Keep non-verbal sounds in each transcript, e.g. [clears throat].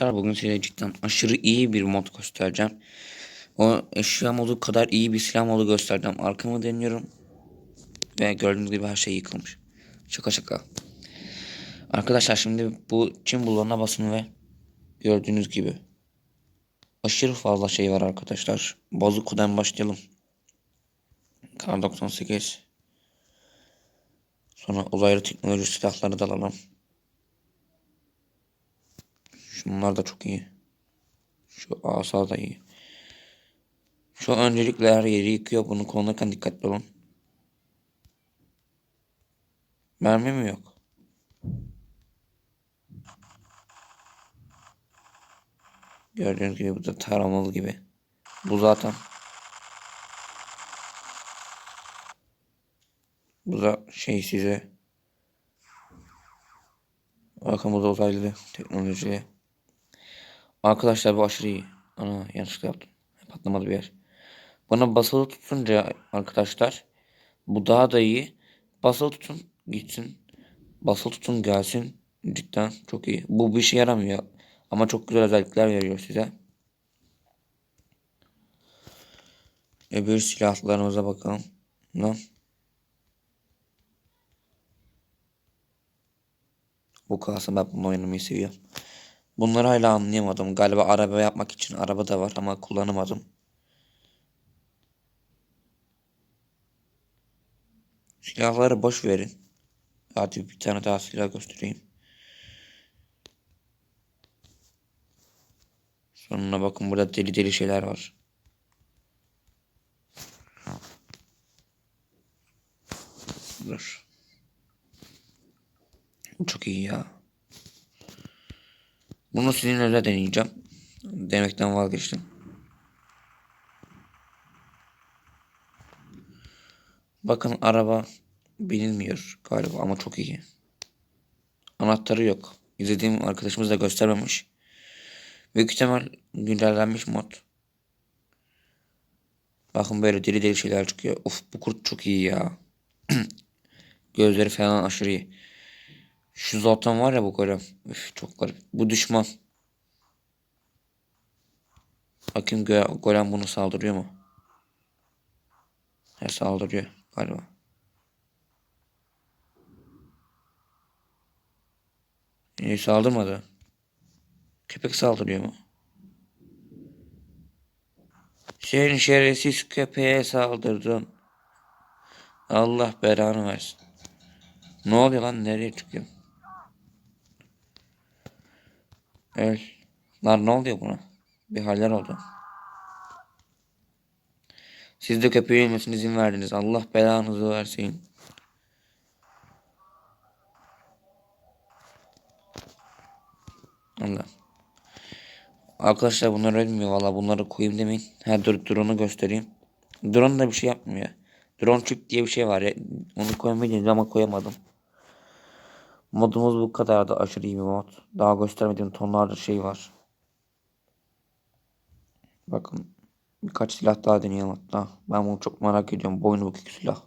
Arkadaşlar bugün size cidden aşırı iyi bir mod göstereceğim. O eşya modu kadar iyi bir silah modu göstereceğim. Arkamı deniyorum. Ve gördüğünüz gibi her şey yıkılmış. Şaka şaka. Arkadaşlar şimdi bu Çin bulvarına basın ve gördüğünüz gibi aşırı fazla şey var arkadaşlar. Bazukudan başlayalım. Kar 98. Sonra uzaylı teknoloji silahları da alalım. Şunlar da çok iyi. Şu asa da iyi. Şu öncelikle her yeri yıkıyor. Bunu kullanırken dikkatli olun. Mermi mi yok? Gördüğünüz gibi bu da taramalı gibi. Bu zaten. Bu da şey size. Bakın bu da uzaylı teknoloji. Arkadaşlar bu aşırı iyi. Ana yanlışlıkla yaptım. Patlamadı bir yer. Bana basılı tutunca arkadaşlar bu daha da iyi. Basılı tutun gitsin. Basılı tutun gelsin. Cidden çok iyi. Bu bir işe yaramıyor. Ama çok güzel özellikler veriyor size. Öbür silahlarımıza bakalım. Lan. Bu kalsın ben bunu oynamayı seviyorum. Bunları hala anlayamadım. Galiba araba yapmak için araba da var ama kullanamadım. Silahları boş verin. Hadi bir tane daha silah göstereyim. Sonuna bakın burada deli deli şeyler var. Dur. Çok iyi ya. Bunu sizinle deneyeceğim. Demekten vazgeçtim. Bakın araba bilinmiyor galiba ama çok iyi. Anahtarı yok. İzlediğim arkadaşımız da göstermemiş. Büyük ihtimal güncellenmiş mod. Bakın böyle deli deli şeyler çıkıyor. Of bu kurt çok iyi ya. [clears throat] Gözleri falan aşırı iyi. Şu zaten var ya bu golem. Üf, çok garip. Bu düşman. Bakayım gö golem bunu saldırıyor mu? He saldırıyor galiba. İyi saldırmadı. Köpek saldırıyor mu? Sen şerefsiz köpeğe saldırdın. Allah belanı versin. Ne oluyor lan? Nereye çıkıyor? Öl. Lan ne oluyor buna? Bir haller oldu. Siz de köpeğin ölmesine izin verdiniz. Allah belanızı versin. Allah. Arkadaşlar bunlar ölmüyor valla bunları koyayım demeyin. Ha dur drone'u göstereyim. Drone da bir şey yapmıyor. Drone çık diye bir şey var ya. Onu koymayı ama koyamadım. Modumuz bu kadar da aşırı iyi bir mod. Daha göstermediğim tonlarca şey var. Bakın birkaç silah daha deneyelim hatta. Ben bunu çok merak ediyorum. Boynu bükük silah.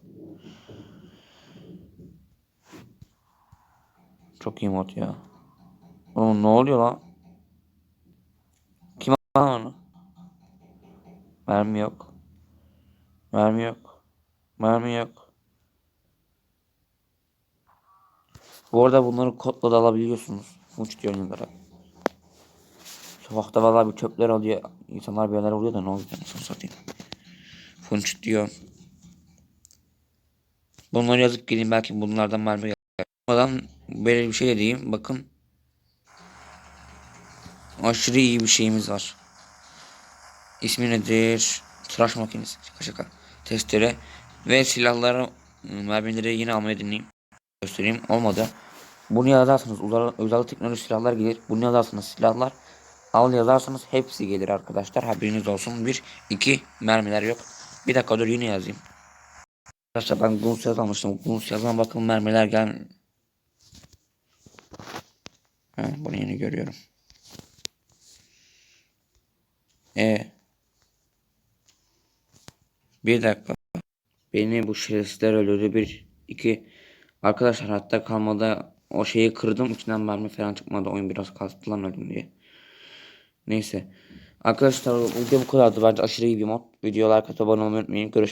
Çok iyi mod ya. Oğlum ne oluyor lan? Kim lan onu? Mermi yok. Mermi yok. Mermi yok. Bu arada bunları kodla da alabiliyorsunuz. Diyor olarak. Sokakta valla bir çöpler alıyor. İnsanlar bir yerler oluyor da ne oluyor nasıl satayım. Funç diyor. Bunları yazıp geleyim belki bunlardan mermi. Adam böyle bir şey de diyeyim. Bakın. Aşırı iyi bir şeyimiz var. İsmi nedir? Tıraş makinesi. Şaka şaka. Testere. Ve silahları mermileri yine almayı deneyeyim. Göstereyim. Olmadı. Bunu yazarsanız özel, teknoloji silahlar gelir. Bunu yazarsanız silahlar al yazarsanız hepsi gelir arkadaşlar. Haberiniz olsun. Bir, iki mermiler yok. Bir dakika dur yine yazayım. Arkadaşlar ben Guns yaz almıştım. Guns yazan bakın mermiler gel. Ha, bunu yeni görüyorum. E. Bir dakika. Beni bu şerefsizler öldürdü. Bir, iki. Arkadaşlar hatta kalmada o şeyi kırdım. içinden mermi falan çıkmadı. Oyun biraz kastı lan öldüm diye. Neyse. Arkadaşlar bu video bu kadardı. Bence aşırı iyi bir mod. Videolar like abone olmayı unutmayın. Görüşmek